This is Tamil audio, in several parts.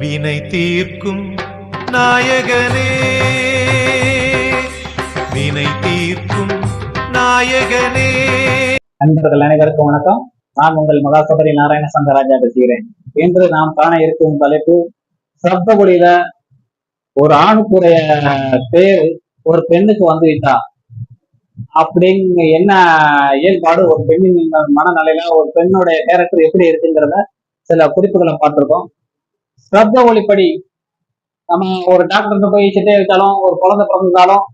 வினை தீர்க்கும் நாயகனே. வினை தீர்க்கும் நாயகனே. அன்பர்கள் அனைவருக்கும் வணக்கம். நான் உங்கள் மகாசபரி நாராயண சங்கராஜா பேசுகிறேன். இன்று நாம் காண இருக்கும் தலைப்பு சப்தகுடியில ஒரு ஆணுக்குரிய பேரு ஒரு பெண்ணுக்கு வந்து விட்டா. அப்படிங்க என்ன ஏற்பாடு ஒரு பெண்ணின் மனநிலையில ஒரு பெண்ணுடைய கேரக்டர் எப்படி இருக்குங்கிறத சில குறிப்புகளை பார்த்திருக்கோம். சப்த ஒளிப்படி. நம்ம ஒரு டாக்டர்கிட்ட போய் சிட்டை வச்சாலும் ஒரு குழந்தை பிறந்தாலும்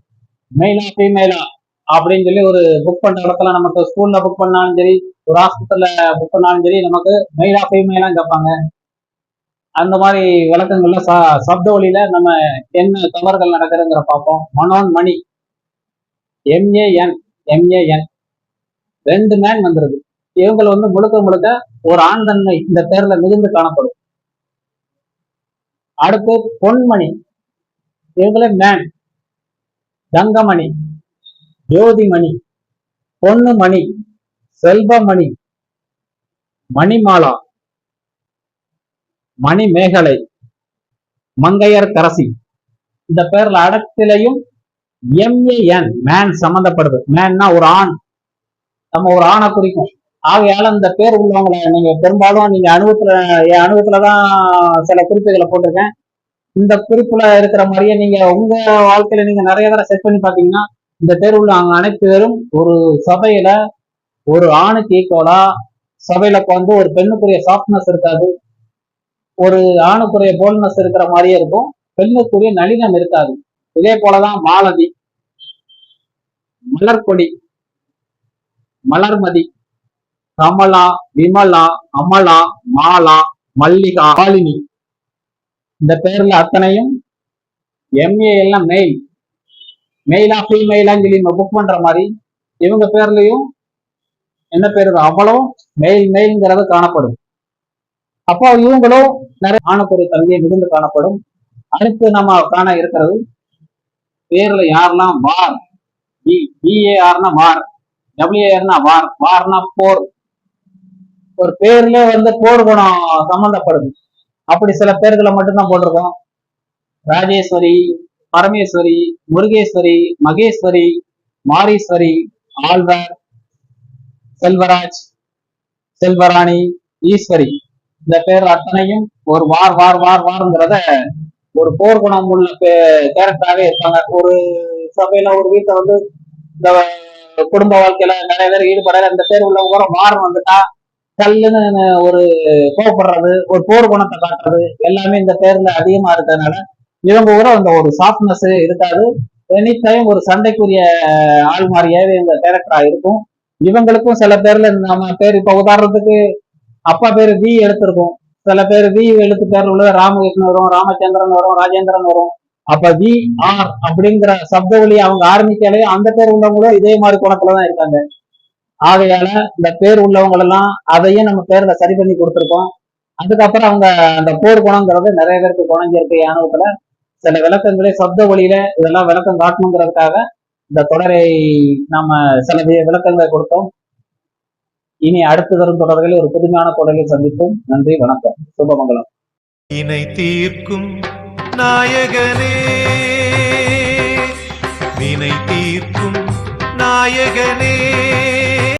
மெயிலா ஃபீமேலா அப்படின்னு சொல்லி ஒரு புக் பண்ற இடத்துல நமக்கு ஸ்கூல்ல புக் பண்ணாலும் சரி ஒரு ஹாஸ்பிட்டல்ல புக் பண்ணாலும் சரி நமக்கு மெயிலா ஃபீமேலாம் கேட்பாங்க. அந்த மாதிரி விளக்கங்கள்ல ச சப்த ஒளியில நம்ம என்ன தவறுகள் நடக்குதுங்கிற பார்ப்போம். மனோன் மணி M A N M A N ரெண்டு மேன் வந்துருது இவங்களை வந்து முழுக்க முழுக்க ஒரு ஆண் தன்மை இந்த பேர்ல மிகுந்து காணப்படும். அடுத்து பொன்மணி. இவங்களே மேன் தங்கமணி. ஜோதிமணி. பொன்னுமணி. செல்வமணி. மணிமாலா. மணிமேகலை. மங்கையர் கரசி. இந்த பேர்ல அடத்திலையும் எம்ஏஎன் மேன் சம்பந்தப்படுது. மேன்னா ஒரு ஆண். நம்ம ஒரு ஆணை குறிக்கும். ஆகையால இந்த பேர் உள்ளவங்களை நீங்க பெரும்பாலும் நீங்க அனுபவத்துல என் அனுபவத்துலதான் சில குறிப்புகளை போட்டிருக்கேன். இந்த குறிப்புல இருக்கிற மாதிரியே நீங்க உங்க வாழ்க்கையில நீங்க நிறைய தடவை செட் பண்ணி பாத்தீங்கன்னா இந்த பேர் உள்ள அவங்க அனைத்து பேரும் ஒரு சபையில ஒரு ஆணுக்கு ஈக்குவலா சபையில வந்து ஒரு பெண்ணுக்குரிய சாஃப்ட்னஸ் இருக்காது. ஒரு ஆணுக்குரிய போல்னஸ் இருக்கிற மாதிரியே இருக்கும். பெண்ணுக்குரிய நளினம் இருக்காது. இதே போலதான் மாலதி மலர்கொடி மலர்மதி கமலா விமலா அமலா மாலா மல்லிகா மாலினி. இந்த பேர்ல அத்தனையும் எம்ஏ எல்லாம் மெயில் மெயிலா ஃபீமெயிலான்னு சொல்லி நம்ம புக் பண்ற மாதிரி இவங்க பேர்லயும் என்ன பேர் அவ்வளோ மெயில் மெயில்ங்கிறது காணப்படும். அப்போ இவங்களும் நிறைய ஆணுக்குரிய தன்மையை மிகுந்து காணப்படும். அடுத்து நம்ம காண இருக்கிறது பேர்ல யாரெல்லாம் வார். பிஏஆர்னா வார். டபிள்யூஏஆர்னா வார். வார்னா போர். ஒரு பேர்ல வந்து போர் குணம் சம்பந்தப்படுது. அப்படி சில பேர்களை மட்டும்தான் போட்டிருக்கோம். ராஜேஸ்வரி பரமேஸ்வரி முருகேஸ்வரி மகேஸ்வரி மாரீஸ்வரி ஆழ்வார் செல்வராஜ் செல்வராணி ஈஸ்வரி. இந்த பேர் அத்தனையும் ஒரு வார் வார் வார் வார்ங்கிறத ஒரு போர்க்குணம் உள்ள கேரக்டராகவே இருப்பாங்க. ஒரு சபையில ஒரு வீட்டை வந்து இந்த குடும்ப வாழ்க்கையில நிறைய பேர் ஈடுபடல. இந்த பேர் உள்ளவங்க வாரம் வந்துட்டா கல்லுன்னு ஒரு கோவப்படுறது ஒரு போர் குணத்தை காட்டுறது எல்லாமே இந்த பேர்ல அதிகமா இருக்கிறதுனால இவங்க கூட அந்த ஒரு சாஃப்ட்னஸ் இருக்காது. எனி டைம் ஒரு சண்டைக்குரிய ஆள் மாதிரியாவே இந்த கேரக்டரா இருக்கும். இவங்களுக்கும் சில பேர்ல நம்ம பேர் இப்ப உதாரணத்துக்கு அப்பா பேரு வி எடுத்திருக்கும். சில பேர் வி எழுத்து பேர் உள்ள ராமகிருஷ்ணன் வரும் ராமச்சந்திரன் வரும் ராஜேந்திரன் வரும். அப்ப வி ஆர் அப்படிங்கிற சப்த வழி அவங்க ஆரம்பிச்சாலே அந்த பேர் உள்ளவங்களும் இதே மாதிரி குணத்துலதான் இருக்காங்க. ஆகையால இந்த பேர் உள்ளவங்க எல்லாம் அதையும் நம்ம பேர்ல சரி பண்ணி கொடுத்துருக்கோம். அதுக்கப்புறம் அவங்க அந்த போர் குணங்கிறது நிறைய பேருக்கு குணஞ்சிருக்கு. யானவத்துல சில விளக்கங்களே சப்த வழியில இதெல்லாம் விளக்கம் காட்டணுங்கிறதுக்காக இந்த தொடரை நாம சில விளக்கங்களை கொடுத்தோம். இனி அடுத்து வரும் தொடர்களில் ஒரு புதுமையான தொடரில் சந்திப்போம். நன்றி வணக்கம். சுபமங்கலம். இணை தீர்க்கும் நாயகனே வினை தீர்க்கும் நாயகனே.